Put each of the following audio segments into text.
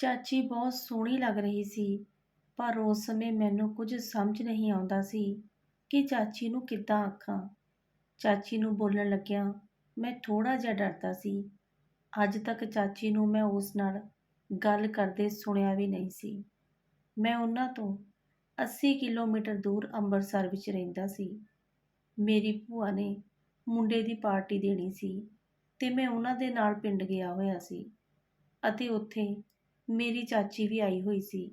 ਚਾਚੀ ਬਹੁਤ ਸੋਹਣੀ ਲੱਗ ਰਹੀ ਸੀ, ਪਰ ਉਸ ਸਮੇਂ ਮੈਨੂੰ ਕੁਝ ਸਮਝ ਨਹੀਂ ਆਉਂਦਾ ਸੀ ਕਿ ਚਾਚੀ ਨੂੰ ਕਿੱਦਾਂ ਆਖਾਂ। ਚਾਚੀ ਨੂੰ ਬੋਲਣ ਲੱਗਿਆ ਮੈਂ ਥੋੜਾ ਜਿਹਾ ਡਰਦਾ ਸੀ। ਅੱਜ ਤੱਕ ਚਾਚੀ ਨੂੰ ਮੈਂ ਉਸ ਨਾਲ ਗੱਲ ਕਰਦੇ ਸੁਣਿਆ ਵੀ ਨਹੀਂ ਸੀ। ਮੈਂ ਉਹਨਾਂ ਤੋਂ 80 ਕਿਲੋਮੀਟਰ ਦੂਰ ਅੰਮ੍ਰਿਤਸਰ ਵਿੱਚ ਰਹਿੰਦਾ ਸੀ। ਮੇਰੀ ਭੂਆ ਨੇ ਮੁੰਡੇ ਦੀ ਪਾਰਟੀ ਦੇਣੀ ਸੀ ਤੇ ਮੈਂ ਉਹਨਾਂ ਦੇ ਨਾਲ ਪਿੰਡ ਗਿਆ ਹੋਇਆ ਸੀ ਅਤੇ ਉੱਥੇ ਮੇਰੀ ਚਾਚੀ ਵੀ ਆਈ ਹੋਈ ਸੀ।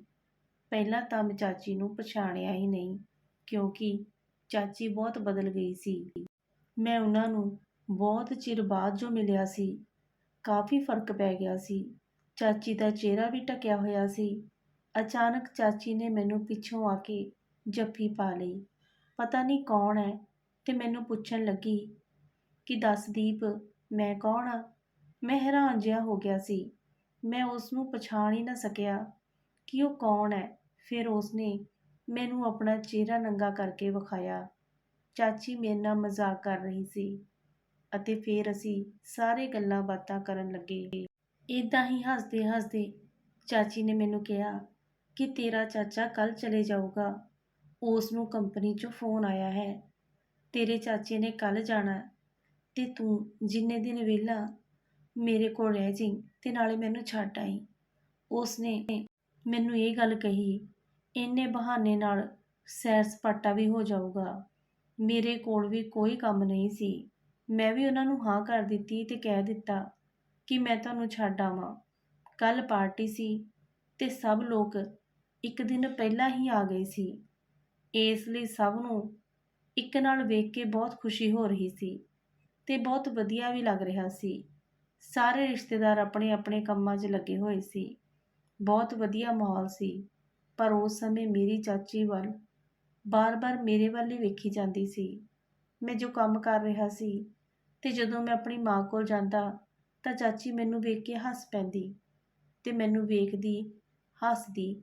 ਪਹਿਲਾਂ ਤਾਂ ਮੈਂ ਚਾਚੀ ਨੂੰ ਪਛਾਣਿਆ ਹੀ ਨਹੀਂ, ਕਿਉਂਕਿ ਚਾਚੀ ਬਹੁਤ ਬਦਲ ਗਈ ਸੀ। ਮੈਂ ਉਹਨਾਂ ਨੂੰ ਬਹੁਤ ਚਿਰ ਬਾਅਦ ਜੋ ਮਿਲਿਆ ਸੀ, ਕਾਫੀ ਫ਼ਰਕ ਪੈ ਗਿਆ ਸੀ। ਚਾਚੀ ਦਾ ਚਿਹਰਾ ਵੀ ਢਕਿਆ ਹੋਇਆ ਸੀ। ਅਚਾਨਕ ਚਾਚੀ ਨੇ ਮੈਨੂੰ ਪਿੱਛੋਂ ਆ ਕੇ ਜੱਫੀ ਪਾ ਲਈ। ਪਤਾ ਨਹੀਂ ਕੌਣ ਹੈ ਤੇ ਮੈਨੂੰ ਪੁੱਛਣ ਲੱਗੀ ਕਿ, ਦੱਸ ਦੀਪ, ਮੈਂ ਕੌਣ ਆ ਮੈਂ ਹੈਰਾਨ ਜਿਹਾ ਹੋ ਗਿਆ ਸੀ। ਮੈਂ ਉਸ ਨੂੰ ਪਛਾਣ ਹੀ ਨਾ ਸਕਿਆ ਕਿ ਉਹ ਕੌਣ ਹੈ। ਫਿਰ ਉਸਨੇ ਮੈਨੂੰ ਆਪਣਾ ਚਿਹਰਾ ਨੰਗਾ ਕਰਕੇ ਵਿਖਾਇਆ। ਚਾਚੀ ਮੇਰੇ ਨਾਲ ਮਜ਼ਾਕ ਕਰ ਰਹੀ ਸੀ ਅਤੇ ਫਿਰ ਅਸੀਂ ਸਾਰੇ ਗੱਲਾਂ ਬਾਤਾਂ ਕਰਨ ਲੱਗੇ। ਇਦਾਂ ਹੀ ਹੱਸਦੇ ਹੱਸਦੇ ਚਾਚੀ ਨੇ ਮੈਨੂੰ ਕਿਹਾ ਕਿ ਤੇਰਾ ਚਾਚਾ ਕੱਲ ਚਲੇ ਜਾਊਗਾ। ਉਸ ਨੂੰ ਕੰਪਨੀ 'ਚੋਂ ਫੋਨ ਆਇਆ ਹੈ। ਤੇਰੇ ਚਾਚੇ ਨੇ ਕੱਲ ਜਾਣਾ ਤੇ ਤੂੰ ਜਿੰਨੇ ਦਿਨ ਵਿਹਲਾ ਮੇਰੇ ਕੋਲ ਰਹਿ ਜੀ ਤੇ ਨਾਲੇ ਮੈਨੂੰ ਛੱਡ ਆਈ। ਉਸ ਨੇ ਮੈਨੂੰ ਇਹ ਗੱਲ ਕਹੀ, ਇੰਨੇ ਬਹਾਨੇ ਨਾਲ ਸੈਰ ਸਪਾਟਾ ਵੀ ਹੋ ਜਾਊਗਾ। ਮੇਰੇ ਕੋਲ ਵੀ ਕੋਈ ਕੰਮ ਨਹੀਂ ਸੀ। ਮੈਂ ਵੀ ਉਹਨਾਂ ਨੂੰ ਹਾਂ ਕਰ ਦਿੱਤੀ ਤੇ ਕਹਿ ਦਿੱਤਾ ਕਿ ਮੈਂ ਤੁਹਾਨੂੰ ਛੱਡ ਆਵਾਂ। ਕੱਲ ਪਾਰਟੀ ਸੀ ਤੇ ਸਭ ਲੋਕ ਇੱਕ ਦਿਨ ਪਹਿਲਾਂ ਹੀ ਆ ਗਏ ਸੀ। ਇਸ ਲਈ ਸਭ ਨੂੰ ਇੱਕ ਨਾਲ ਵੇਖ ਕੇ ਬਹੁਤ ਖੁਸ਼ੀ ਹੋ ਰਹੀ ਸੀ ਤੇ ਬਹੁਤ ਵਧੀਆ ਵੀ ਲੱਗ ਰਿਹਾ ਸੀ। ਸਾਰੇ ਰਿਸ਼ਤੇਦਾਰ ਆਪਣੇ ਆਪਣੇ ਕੰਮਾਂ 'ਚ ਲੱਗੇ ਹੋਏ ਸੀ। ਬਹੁਤ ਵਧੀਆ ਮਾਹੌਲ ਸੀ, ਪਰ ਉਸ ਸਮੇਂ ਮੇਰੀ ਚਾਚੀ ਵੱਲ ਬਾਰ-ਬਾਰ ਮੇਰੇ ਵੱਲ ਹੀ ਵੇਖੀ ਜਾਂਦੀ ਸੀ। ਮੈਂ ਜੋ ਕੰਮ ਕਰ ਰਿਹਾ ਸੀ ਤੇ ਜਦੋਂ ਮੈਂ ਆਪਣੀ ਮਾਂ ਕੋਲ ਜਾਂਦਾ ਤਾਂ ਚਾਚੀ ਮੈਨੂੰ ਵੇਖ ਕੇ ਹੱਸ ਪੈਂਦੀ ਤੇ ਮੈਨੂੰ ਵੇਖਦੀ, ਹੱਸਦੀ।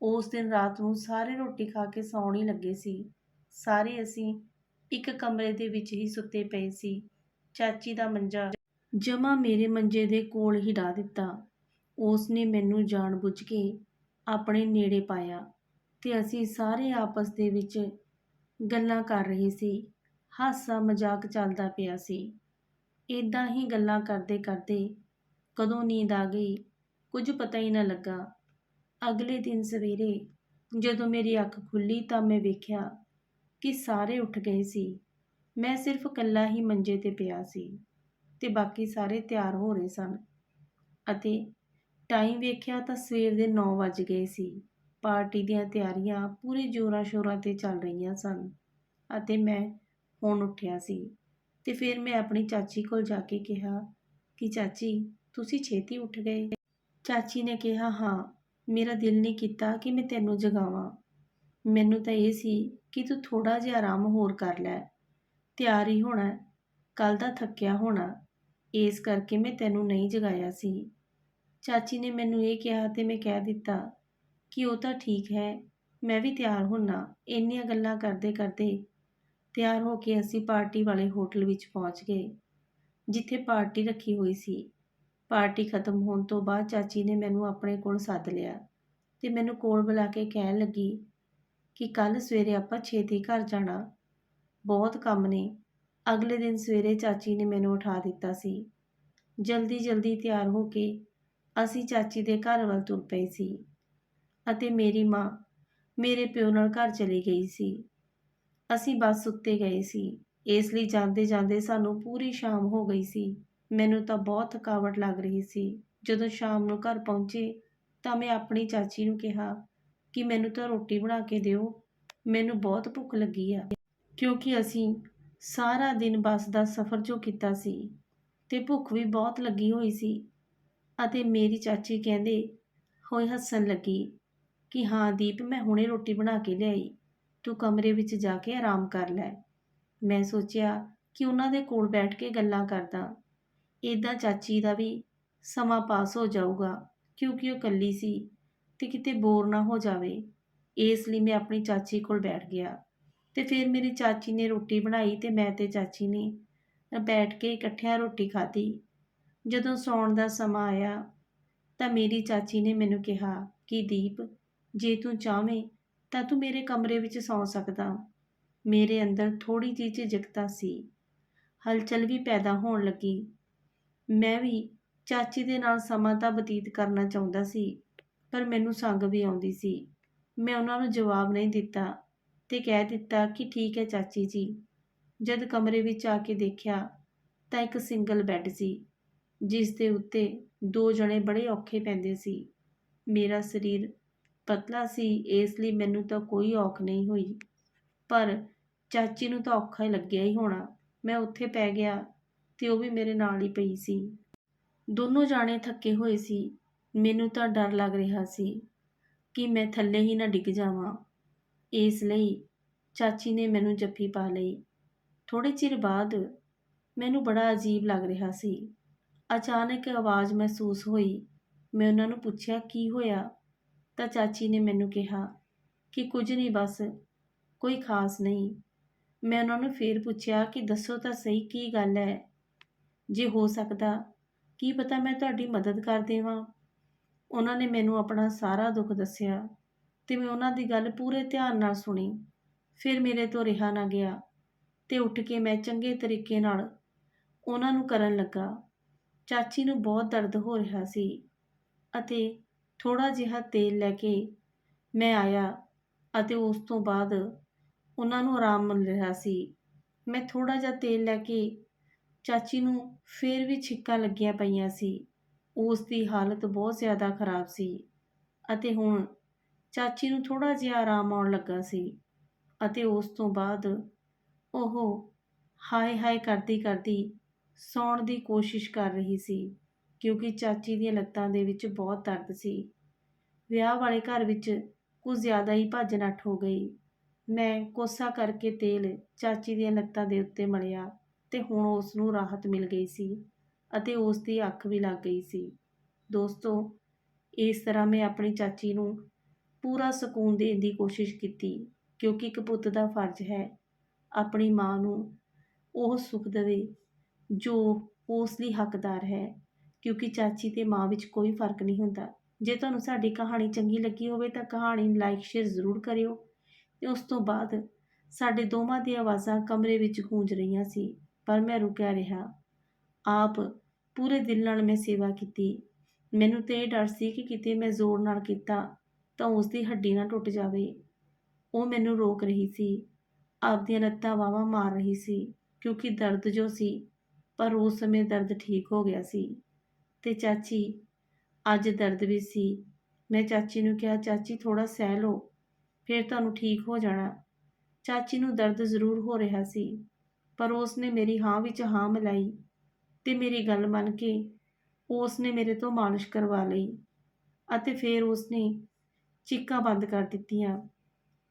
ਉਸ ਦਿਨ ਰਾਤ ਨੂੰ ਸਾਰੇ ਰੋਟੀ ਖਾ ਕੇ ਸੌਣ ਹੀ ਲੱਗੇ ਸੀ। ਸਾਰੇ ਅਸੀਂ ਇੱਕ ਕਮਰੇ ਦੇ ਵਿੱਚ ਹੀ ਸੁੱਤੇ ਪਏ ਸੀ। ਚਾਚੀ ਦਾ ਮੰਜਾ ਜਮਾ ਮੇਰੇ ਮੰਜੇ ਦੇ ਕੋਲ ਹੀ ਢਾ ਦਿੱਤਾ। ਉਸ ਨੇ ਮੈਨੂੰ ਜਾਣ ਬੁੱਝ ਕੇ ਆਪਣੇ ਨੇੜੇ ਪਾਇਆ ਤੇ ਅਸੀਂ ਸਾਰੇ ਆਪਸ ਦੇ ਵਿੱਚ ਗੱਲਾਂ ਕਰ ਰਹੇ ਸੀ। ਹਾਸਾ ਮਜ਼ਾਕ ਚੱਲਦਾ ਪਿਆ ਸੀ। ਇਦਾਂ ਹੀ ਗੱਲਾਂ ਕਰਦੇ ਕਰਦੇ ਕਦੋਂ ਨੀਂਦ ਆ ਗਈ, ਕੁਝ ਪਤਾ ਹੀ ਨਾ ਲੱਗਾ। ਅਗਲੇ ਦਿਨ ਸਵੇਰੇ ਜਦੋਂ ਮੇਰੀ ਅੱਖ ਖੁੱਲ੍ਹੀ ਤਾਂ ਮੈਂ ਵੇਖਿਆ ਕਿ ਸਾਰੇ ਉੱਠ ਗਏ ਸੀ। ਮੈਂ ਸਿਰਫ ਇਕੱਲਾ ਹੀ ਮੰਜੇ ਤੇ ਪਿਆ ਸੀ। ਤੇ ਬਾਕੀ ਸਾਰੇ ਤਿਆਰ ਹੋ ਰਹੇ ਸਨ। ਅਤੇ ਟਾਈਮ ਵੇਖਿਆ ਤਾਂ ਸਵੇਰ ਦੇ 9 ਵਜ ਗਏ ਸੀ। ਪਾਰਟੀ ਦੀਆਂ ਤਿਆਰੀਆਂ ਪੂਰੇ ਜੋਰਾਂ ਸ਼ੋਰਾਂ ਤੇ ਚੱਲ ਰਹੀਆਂ ਸਨ ਅਤੇ ਮੈਂ ਹੁਣ ਉੱਠਿਆ ਸੀ ਤੇ ਫਿਰ ਮੈਂ ਆਪਣੀ ਚਾਚੀ ਕੋਲ ਜਾ ਕੇ ਕਿਹਾ ਕਿ ਚਾਚੀ, ਤੁਸੀਂ ਛੇਤੀ ਉੱਠ ਗਏ। ਚਾਚੀ ਨੇ ਕਿਹਾ, ਹਾਂ, ਮੇਰਾ ਦਿਲ ਨਹੀਂ ਕੀਤਾ ਕਿ ਮੈਂ ਤੈਨੂੰ ਜਗਾਵਾਂ। ਮੈਨੂੰ ਤਾਂ ਇਹ ਸੀ ਕਿ ਤੂੰ ਥੋੜਾ ਜਿਹਾ ਆਰਾਮ ਹੋਰ ਕਰ ਲੈ। ਤਿਆਰ ਹੀ ਹੋਣਾ ਕੱਲ ਦਾ ਥੱਕਿਆ ਹੋਣਾ ਇਸ ਕਰਕੇ ਮੈਂ ਤੈਨੂੰ ਨਹੀਂ ਜਗਾਇਆ ਸੀ। ਚਾਚੀ ਨੇ ਮੈਨੂੰ ਇਹ ਕਿਹਾ ਤੇ ਮੈਂ ਕਹਿ ਦਿੱਤਾ ਕਿ ਉਹ ਤਾਂ ਠੀਕ ਹੈ, ਮੈਂ ਵੀ ਤਿਆਰ ਹੁੰਨਾ, ਇੰਨੀਆਂ ਗੱਲਾਂ ਕਰਦੇ ਕਰਦੇ ਤਿਆਰ ਹੋ ਕੇ ਅਸੀਂ ਪਾਰਟੀ ਵਾਲੇ ਹੋਟਲ ਵਿੱਚ ਪਹੁੰਚ ਗਏ, ਜਿੱਥੇ ਪਾਰਟੀ ਰੱਖੀ ਹੋਈ ਸੀ। ਪਾਰਟੀ ਖਤਮ ਹੋਣ ਤੋਂ ਬਾਅਦ ਚਾਚੀ ਨੇ ਮੈਨੂੰ ਆਪਣੇ ਕੋਲ ਸੱਦ ਲਿਆ ਤੇ ਮੈਨੂੰ ਕੋਲ ਬੁਲਾ ਕੇ ਕਹਿਣ ਲੱਗੀ ਕਿ ਕੱਲ ਸਵੇਰੇ ਆਪਾਂ ਛੇਤੀ ਘਰ ਜਾਣਾ, ਬਹੁਤ ਕੰਮ ਨੇ ਅਗਲੇ ਦਿਨ ਸਵੇਰੇ ਚਾਚੀ ਨੇ ਮੈਨੂੰ ਉਠਾ ਦਿੱਤਾ ਸੀ। ਜਲਦੀ ਜਲਦੀ ਤਿਆਰ ਹੋ ਕੇ ਅਸੀਂ ਚਾਚੀ ਦੇ ਘਰ ਵੱਲ ਤੁਰ ਪਏ ਸੀ ਅਤੇ ਮੇਰੀ ਮਾਂ ਮੇਰੇ ਪਿਓ ਨਾਲ ਘਰ ਚਲੀ ਗਈ ਸੀ। ਅਸੀਂ ਬੱਸ ਉੱਤੇ ਗਏ ਸੀ। ਇਸ ਲਈ ਜਾਂਦੇ ਜਾਂਦੇ ਸਾਨੂੰ ਪੂਰੀ ਸ਼ਾਮ ਹੋ ਗਈ ਸੀ। ਮੈਨੂੰ ਤਾਂ ਬਹੁਤ ਥਕਾਵਟ ਲੱਗ ਰਹੀ ਸੀ। ਜਦੋਂ ਸ਼ਾਮ ਨੂੰ ਘਰ ਪਹੁੰਚੇ ਤਾਂ ਮੈਂ ਆਪਣੀ ਚਾਚੀ ਨੂੰ ਕਿਹਾ ਕਿ ਮੈਨੂੰ ਤਾਂ ਰੋਟੀ ਬਣਾ ਕੇ ਦਿਓ। ਮੈਨੂੰ ਬਹੁਤ ਭੁੱਖ ਲੱਗੀ ਆ। ਕਿਉਂਕਿ ਅਸੀਂ ਸਾਰਾ ਦਿਨ ਬੱਸ ਦਾ ਸਫ਼ਰ ਜੋ ਕੀਤਾ ਸੀ ਤੇ ਭੁੱਖ ਵੀ ਬਹੁਤ ਲੱਗੀ ਹੋਈ ਸੀ ਅਤੇ ਮੇਰੀ ਚਾਚੀ ਕਹਿੰਦੇ ਹੋਏ ਹੱਸਣ ਲੱਗੀ ਕਿ ਹਾਂ ਦੀਪ, ਮੈਂ ਹੁਣੇ ਰੋਟੀ ਬਣਾ ਕੇ ਲਿਆਈ, ਤੂੰ ਕਮਰੇ ਵਿੱਚ ਜਾ ਕੇ ਆਰਾਮ ਕਰ ਲੈ। ਮੈਂ ਸੋਚਿਆ ਕਿ ਉਹਨਾਂ ਦੇ ਕੋਲ ਬੈਠ ਕੇ ਗੱਲਾਂ ਕਰਦਾ। ਇਦਾਂ ਚਾਚੀ ਦਾ ਵੀ ਸਮਾਂ ਪਾਸ ਹੋ ਜਾਊਗਾ, ਕਿਉਂਕਿ ਉਹ ਇਕੱਲੀ ਸੀ ਤੇ ਕਿਤੇ ਬੋਰ ਨਾ ਹੋ ਜਾਵੇ। ਇਸ ਲਈ ਮੈਂ ਆਪਣੀ ਚਾਚੀ ਕੋਲ ਬੈਠ ਗਿਆ। ਤੇ ਫਿਰ ਮੇਰੀ ਚਾਚੀ ਨੇ ਰੋਟੀ ਬਣਾਈ ਤੇ ਮੈਂ ਤੇ ਚਾਚੀ ਨੇ ਬੈਠ ਕੇ ਇਕੱਠਿਆਂ ਰੋਟੀ ਖਾਧੀ। ਜਦੋਂ ਸੌਣ ਦਾ ਸਮਾਂ ਆਇਆ ਤਾਂ ਮੇਰੀ ਚਾਚੀ ਨੇ ਮੈਨੂੰ ਕਿਹਾ ਕਿ ਦੀਪ, ਜੇ ਤੂੰ ਚਾਹਵੇਂ ਤਾਂ ਤੂੰ ਮੇਰੇ ਕਮਰੇ ਵਿੱਚ ਸੌਂ ਸਕਦਾ। ਮੇਰੇ ਅੰਦਰ ਥੋੜੀ ਜਿਹੀ ਝਿਜਕਤਾ ਸੀ। ਹਲਚਲ ਵੀ ਪੈਦਾ ਹੋਣ ਲੱਗੀ। ਮੈਂ ਵੀ ਚਾਚੀ ਦੇ ਨਾਲ ਸਮਾਂ ਤਾਂ ਬਤੀਤ ਕਰਨਾ ਚਾਹੁੰਦਾ ਸੀ, ਪਰ ਮੈਨੂੰ ਸੰਗ ਵੀ ਆਉਂਦੀ ਸੀ। ਮੈਂ ਉਹਨਾਂ ਨੂੰ ਜਵਾਬ ਨਹੀਂ ਦਿੱਤਾ। ਤੇ ਕਹਿ ਦਿੱਤਾ ਕਿ ਠੀਕ ਹੈ ਚਾਚੀ ਜੀ। ਜਦ ਕਮਰੇ ਵਿੱਚ ਆ ਕੇ ਦੇਖਿਆ ਤਾਂ ਇੱਕ ਸਿੰਗਲ ਬੈੱਡ ਸੀ, ਜਿਸ ਦੇ ਉੱਤੇ ਦੋ ਜਣੇ ਬੜੇ ਔਖੇ ਪੈਂਦੇ ਸੀ। ਮੇਰਾ ਸਰੀਰ ਪਤਲਾ ਸੀ, ਇਸ ਲਈ ਮੈਨੂੰ ਤਾਂ ਕੋਈ ਔਖ ਨਹੀਂ ਹੋਈ। ਪਰ ਚਾਚੀ ਨੂੰ ਤਾਂ ਔਖਾ ਹੀ ਲੱਗਿਆ ਹੀ ਹੋਣਾ। ਮੈਂ ਉੱਥੇ ਪੈ ਗਿਆ ਤੇ ਉਹ ਵੀ ਮੇਰੇ ਨਾਲ ਹੀ ਪਈ ਸੀ। ਦੋਨੋਂ ਜਾਣੇ ਥੱਕੇ ਹੋਏ ਸੀ। ਮੈਨੂੰ ਤਾਂ ਡਰ ਲੱਗ ਰਿਹਾ ਸੀ ਕਿ ਮੈਂ ਥੱਲੇ ਹੀ ਨਾ ਡਿੱਗ ਜਾਵਾਂ। ਇਸ ਲਈ ਚਾਚੀ ਨੇ ਮੈਨੂੰ ਜੱਫੀ ਪਾ ਲਈ। ਥੋੜੇ ਚਿਰ ਬਾਅਦ ਮੈਨੂੰ ਬੜਾ ਅਜੀਬ ਲੱਗ ਰਿਹਾ ਸੀ। ਅਚਾਨਕ ਆਵਾਜ਼ ਮਹਿਸੂਸ ਹੋਈ। ਮੈਂ ਉਹਨਾਂ ਨੂੰ ਪੁੱਛਿਆ, ਕੀ ਹੋਇਆ? ਤਾਂ ਚਾਚੀ ਨੇ ਮੈਨੂੰ ਕਿਹਾ ਕਿ ਕੁਝ ਨਹੀਂ, ਬਸ ਕੋਈ ਖਾਸ ਨਹੀਂ। ਮੈਂ ਉਹਨਾਂ ਨੂੰ ਫੇਰ ਪੁੱਛਿਆ ਕਿ ਦੱਸੋ ਤਾਂ ਸਹੀ ਕੀ ਗੱਲ ਹੈ? ਜੇ ਹੋ ਸਕਦਾ, ਕੀ ਪਤਾ ਮੈਂ ਤੁਹਾਡੀ ਮਦਦ ਕਰ ਦੇਵਾਂ? ਉਹਨਾਂ ਨੇ ਮੈਨੂੰ ਆਪਣਾ ਸਾਰਾ ਦੁੱਖ ਦੱਸਿਆ। ਤੇ ਮੈਂ ਉਹਨਾਂ ਦੀ ਗੱਲ ਪੂਰੇ ਧਿਆਨ ਨਾਲ ਸੁਣੀ। ਫਿਰ ਮੇਰੇ ਤੋਂ ਰਿਹਾ ਨਾ ਗਿਆ ਤੇ ਉੱਠ ਕੇ ਮੈਂ ਚੰਗੇ ਤਰੀਕੇ ਨਾਲ ਉਹਨਾਂ ਨੂੰ ਕਰਨ ਲੱਗਾ। ਚਾਚੀ ਨੂੰ ਬਹੁਤ ਦਰਦ ਹੋ ਰਿਹਾ ਸੀ ਅਤੇ ਥੋੜਾ ਜਿਹਾ ਤੇਲ ਲੈ ਕੇ ਮੈਂ ਆਇਆ ਅਤੇ ਉਸ ਤੋਂ ਬਾਅਦ ਉਹਨਾਂ ਨੂੰ ਆਰਾਮ ਮਿਲ ਰਿਹਾ ਸੀ। ਮੈਂ ਥੋੜਾ ਜਿਹਾ ਤੇਲ ਲੈ ਕੇ ਚਾਚੀ ਨੂੰ ਫੇਰ ਵੀ ਛਿੱਕਾਂ ਲੱਗੀਆਂ ਪਈਆਂ ਸੀ। ਉਸ ਦੀ ਹਾਲਤ ਬਹੁਤ ਜ਼ਿਆਦਾ ਖਰਾਬ ਸੀ ਅਤੇ ਹੁਣ ਚਾਚੀ ਨੂੰ ਥੋੜਾ ਜਿਹਾ ਆਰਾਮ ਆਉਣ ਲੱਗਾ ਸੀ ਅਤੇ ਉਸ ਤੋਂ ਬਾਅਦ ਉਹ ਹਾਏ ਹਾਏ ਕਰਦੀ ਕਰਦੀ ਸੌਣ ਦੀ ਕੋਸ਼ਿਸ਼ ਕਰ ਰਹੀ ਸੀ, ਕਿਉਂਕਿ ਚਾਚੀ ਦੀਆਂ ਲੱਤਾਂ ਦੇ ਵਿੱਚ ਬਹੁਤ ਦਰਦ ਸੀ। ਵਿਆਹ ਵਾਲੇ ਘਰ ਵਿੱਚ ਕੁਝ ਜ਼ਿਆਦਾ ਹੀ ਭੱਜ ਨੱਠ ਹੋ ਗਈ। ਮੈਂ ਕੋਸਾ ਕਰਕੇ ਤੇਲ ਚਾਚੀ ਦੀਆਂ ਲੱਤਾਂ ਦੇ ਉੱਤੇ ਮਲਿਆ ਤੇ ਹੁਣ ਉਸ ਨੂੰ ਰਾਹਤ ਮਿਲ ਗਈ ਸੀ ਅਤੇ ਉਸ ਦੀ ਅੱਖ ਵੀ ਲੱਗ ਗਈ ਸੀ। ਦੋਸਤੋ, ਇਸ ਤਰ੍ਹਾਂ ਮੈਂ ਆਪਣੀ ਚਾਚੀ ਨੂੰ ਪੂਰਾ ਸਕੂਨ ਦੇਣ ਦੀ ਕੋਸ਼ਿਸ਼ ਕੀਤੀ, ਕਿਉਂਕਿ ਇੱਕ ਪੁੱਤ ਦਾ ਫਰਜ਼ ਹੈ ਆਪਣੀ ਮਾਂ ਨੂੰ ਉਹ ਸੁੱਖ ਦੇਵੇ, ਜੋ ਉਸ ਲਈ ਹੱਕਦਾਰ ਹੈ, ਕਿਉਂਕਿ ਚਾਚੀ ਤੇ ਮਾਂ ਵਿੱਚ ਕੋਈ ਫ਼ਰਕ ਨਹੀਂ ਹੁੰਦਾ। ਜੇ ਤੁਹਾਨੂੰ ਸਾਡੀ ਕਹਾਣੀ ਚੰਗੀ ਲੱਗੀ ਹੋਵੇ ਤਾਂ ਕਹਾਣੀ ਨੂੰ ਲਾਈਕ ਸ਼ੇਅਰ ਜ਼ਰੂਰ ਕਰਿਓ। ਤੇ ਉਸ ਤੋਂ ਬਾਅਦ ਸਾਡੇ ਦੋਵਾਂ ਦੀਆਂ ਆਵਾਜ਼ਾਂ ਕਮਰੇ ਵਿੱਚ ਗੂੰਜ ਰਹੀਆਂ ਸੀ, ਪਰ ਮੈਂ ਰੁਕਿਆ ਰਿਹਾ। ਆਪ ਪੂਰੇ ਦਿਲ ਨਾਲ ਮੈਂ ਸੇਵਾ ਕੀਤੀ। ਮੈਨੂੰ ਤੇ ਇਹ ਡਰ ਸੀ ਕਿ ਕਿਤੇ ਮੈਂ ਜ਼ੋਰ ਨਾਲ ਕੀਤਾ ਤਾਂ ਉਸ ਦੀ ਹੱਡੀ ਨਾ ਟੁੱਟ ਜਾਵੇ। ਉਹ ਮੈਨੂੰ ਰੋਕ ਰਹੀ ਸੀ। ਆਪਦੀਆਂ ਲੱਤਾਂ ਵਾਵਾ ਮਾਰ ਰਹੀ ਸੀ, ਕਿਉਂਕਿ ਦਰਦ ਜੋ ਸੀ, ਪਰ ਉਸ ਸਮੇਂ ਦਰਦ ਠੀਕ ਹੋ ਗਿਆ ਸੀ। ਤੇ ਚਾਚੀ, ਅੱਜ ਦਰਦ ਵੀ ਸੀ। ਮੈਂ ਚਾਚੀ ਨੂੰ ਕਿਹਾ, ਚਾਚੀ ਥੋੜਾ ਸਹਿ ਲਓ, ਫਿਰ ਤੁਹਾਨੂੰ ਠੀਕ ਹੋ ਜਾਣਾ। ਚਾਚੀ ਨੂੰ ਦਰਦ ਜ਼ਰੂਰ ਹੋ ਰਿਹਾ ਸੀ, ਪਰ ਉਸ ਨੇ ਮੇਰੀ ਹਾਂ ਵਿੱਚ ਹਾਂ ਮਿਲਾਈ ਤੇ ਮੇਰੀ ਗੱਲ ਮੰਨ ਕੇ ਉਸ ਨੇ ਮੇਰੇ ਤੋਂ ਮਾਲਿਸ਼ ਕਰਵਾ ਲਈ ਅਤੇ ਫਿਰ ਉਸ ਨੇ ਚੀਕਾਂ ਬੰਦ ਕਰ ਦਿੱਤੀਆਂ।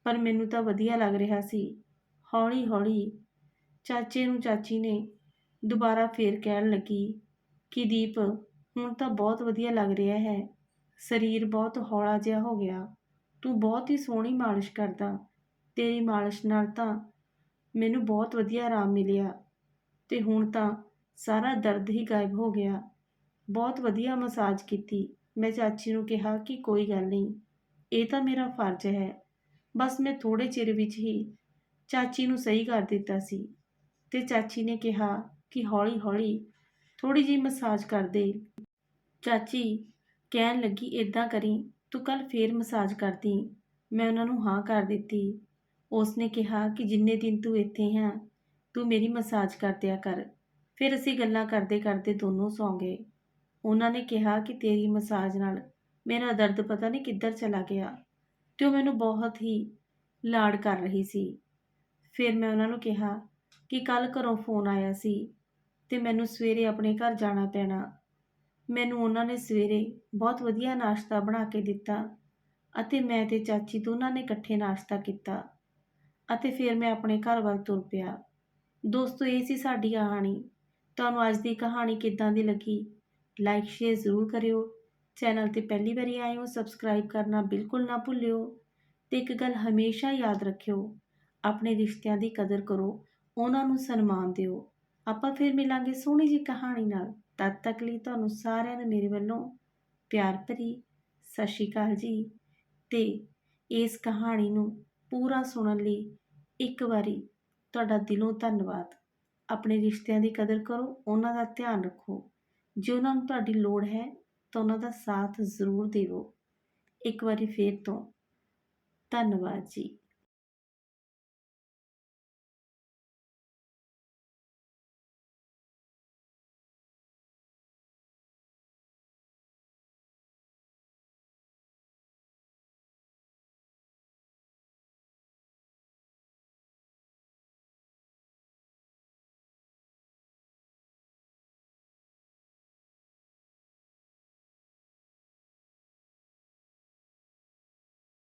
ਪਰ ਮੈਨੂੰ ਤਾਂ ਵਧੀਆ ਲੱਗ ਰਿਹਾ ਸੀ। ਹੌਲੀ ਹੌਲੀ ਚਾਚੇ ਨੂੰ ਚਾਚੀ ਨੇ ਦੁਬਾਰਾ ਫੇਰ ਕਹਿਣ ਲੱਗੀ ਕਿ ਦੀਪ, ਹੁਣ ਤਾਂ ਬਹੁਤ ਵਧੀਆ ਲੱਗ ਰਿਹਾ ਹੈ। ਸਰੀਰ ਬਹੁਤ ਹੌਲਾ ਜਿਹਾ ਹੋ ਗਿਆ। ਤੂੰ ਬਹੁਤ ਹੀ ਸੋਹਣੀ ਮਾਲਿਸ਼ ਕਰਦਾ। ਤੇਰੀ ਮਾਲਿਸ਼ ਨਾਲ ਤਾਂ ਮੈਨੂੰ ਬਹੁਤ ਵਧੀਆ ਆਰਾਮ ਮਿਲਿਆ। ਤੇ ਹੁਣ ਤਾਂ ਸਾਰਾ ਦਰਦ ਹੀ ਗਾਇਬ ਹੋ ਗਿਆ। ਬਹੁਤ ਵਧੀਆ ਮਸਾਜ ਕੀਤੀ। ਮੈਂ ਚਾਚੀ ਨੂੰ ਕਿਹਾ ਕਿ ਕੋਈ ਗੱਲ ਨਹੀਂ। ਇਹ ਤਾਂ ਮੇਰਾ ਫਰਜ਼ ਹੈ। ਬਸ ਮੈਂ ਥੋੜੇ ਚਿਰ ਵਿੱਚ ਹੀ ਚਾਚੀ ਨੂੰ ਸਹੀ ਕਰ ਦਿੱਤਾ ਸੀ ਤੇ ਚਾਚੀ ਨੇ ਕਿਹਾ ਕਿ ਹੌਲੀ ਹੌਲੀ ਥੋੜੀ ਜਿਹੀ ਮਸਾਜ ਕਰ ਦੇ। ਚਾਚੀ ਕਹਿਣ ਲੱਗੀ ਇਦਾਂ ਕਰੀ, ਤੂੰ ਕੱਲ ਫੇਰ ਮਸਾਜ ਕਰਦੀ। ਮੈਂ ਉਹਨਾਂ ਨੂੰ ਹਾਂ ਕਰ ਦਿੱਤੀ। ਉਸ ਨੇ ਕਿਹਾ ਕਿ, ਜਿੰਨੇ ਦਿਨ ਤੂੰ ਇੱਥੇ ਹੈ, ਤੂੰ ਮੇਰੀ ਮਸਾਜ ਕਰਦਿਆ ਕਰ। ਫਿਰ ਅਸੀਂ ਗੱਲਾਂ ਕਰਦੇ ਕਰਦੇ ਦੋਨੋਂ ਸੌਂ ਗਏ। ਉਹਨਾਂ ਨੇ ਕਿਹਾ ਕਿ ਤੇਰੀ ਮਸਾਜ ਨਾਲ ਮੇਰਾ ਦਰਦ ਪਤਾ ਨਹੀਂ ਕਿੱਧਰ ਚਲਾ ਗਿਆ ਤੇ ਉਹ ਮੈਨੂੰ ਬਹੁਤ ਹੀ ਲਾੜ ਕਰ ਰਹੀ ਸੀ। ਫਿਰ ਮੈਂ ਉਹਨਾਂ ਨੂੰ ਕਿਹਾ ਕਿ ਕੱਲ ਘਰੋਂ ਫੋਨ ਆਇਆ ਸੀ ਤੇ ਮੈਨੂੰ ਸਵੇਰੇ ਆਪਣੇ ਘਰ ਜਾਣਾ ਪੈਣਾ। ਮੈਨੂੰ ਉਹਨਾਂ ਨੇ ਸਵੇਰੇ ਬਹੁਤ ਵਧੀਆ ਨਾਸ਼ਤਾ ਬਣਾ ਕੇ ਦਿੱਤਾ ਅਤੇ ਮੈਂ ਤੇ ਚਾਚੀ ਦੋਨਾਂ ਨੇ ਇਕੱਠੇ ਨਾਸ਼ਤਾ ਕੀਤਾ ਅਤੇ ਫਿਰ ਮੈਂ ਆਪਣੇ ਘਰ ਵੱਲ ਤੁਰ ਪਿਆ। ਦੋਸਤੋ, ਇਹ ਸੀ ਸਾਡੀ ਕਹਾਣੀ। ਤੁਹਾਨੂੰ ਅੱਜ ਦੀ ਕਹਾਣੀ ਕਿੱਦਾਂ ਦੀ ਲੱਗੀ? ਲਾਈਕ ਸ਼ੇਅਰ ਜ਼ਰੂਰ ਕਰਿਓ। ਚੈਨਲ ਤੇ ਪਹਿਲੀ ਵਾਰੀ ਆਏ ਹੋ ਸਬਸਕ੍ਰਾਈਬ ਕਰਨਾ ਬਿਲਕੁਲ ਨਾ ਭੁੱਲਿਓ ਤੇ ਇੱਕ ਗੱਲ ਹਮੇਸ਼ਾ ਯਾਦ ਰੱਖਿਓ, ਆਪਣੇ ਰਿਸ਼ਤਿਆਂ ਦੀ ਕਦਰ ਕਰੋ, ਉਹਨਾਂ ਨੂੰ ਸਨਮਾਨ ਦਿਓ। ਆਪਾਂ ਫਿਰ ਮਿਲਾਂਗੇ ਸੋਹਣੀ ਜੀ ਕਹਾਣੀ ਨਾਲ। ਤਦ ਤੱਕ ਲਈ ਤੁਹਾਨੂੰ ਸਾਰਿਆਂ ਨੂੰ ਮੇਰੇ ਵੱਲੋਂ ਪਿਆਰ ਭਰੀ ਸਤਿ ਸ਼੍ਰੀ ਅਕਾਲ ਜੀ ਤੇ ਇਸ ਕਹਾਣੀ ਨੂੰ ਪੂਰਾ ਸੁਣਨ ਲਈ ਇੱਕ ਵਾਰੀ ਤੁਹਾਡਾ ਦਿਲੋਂ ਧੰਨਵਾਦ। ਆਪਣੇ ਰਿਸ਼ਤਿਆਂ ਦੀ ਕਦਰ ਕਰੋ, ਉਹਨਾਂ ਦਾ ਧਿਆਨ ਰੱਖੋ। ਜੇ ਉਹਨਾਂ ਨੂੰ ਤੁਹਾਡੀ ਲੋੜ ਹੈ ਤਾਂ ਉਹਨਾਂ ਦਾ ਸਾਥ ਜ਼ਰੂਰ ਦੇਵੋ ਇੱਕ ਵਾਰੀ ਫੇਰ ਤੋਂ। ਧੰਨਵਾਦ ਜੀ।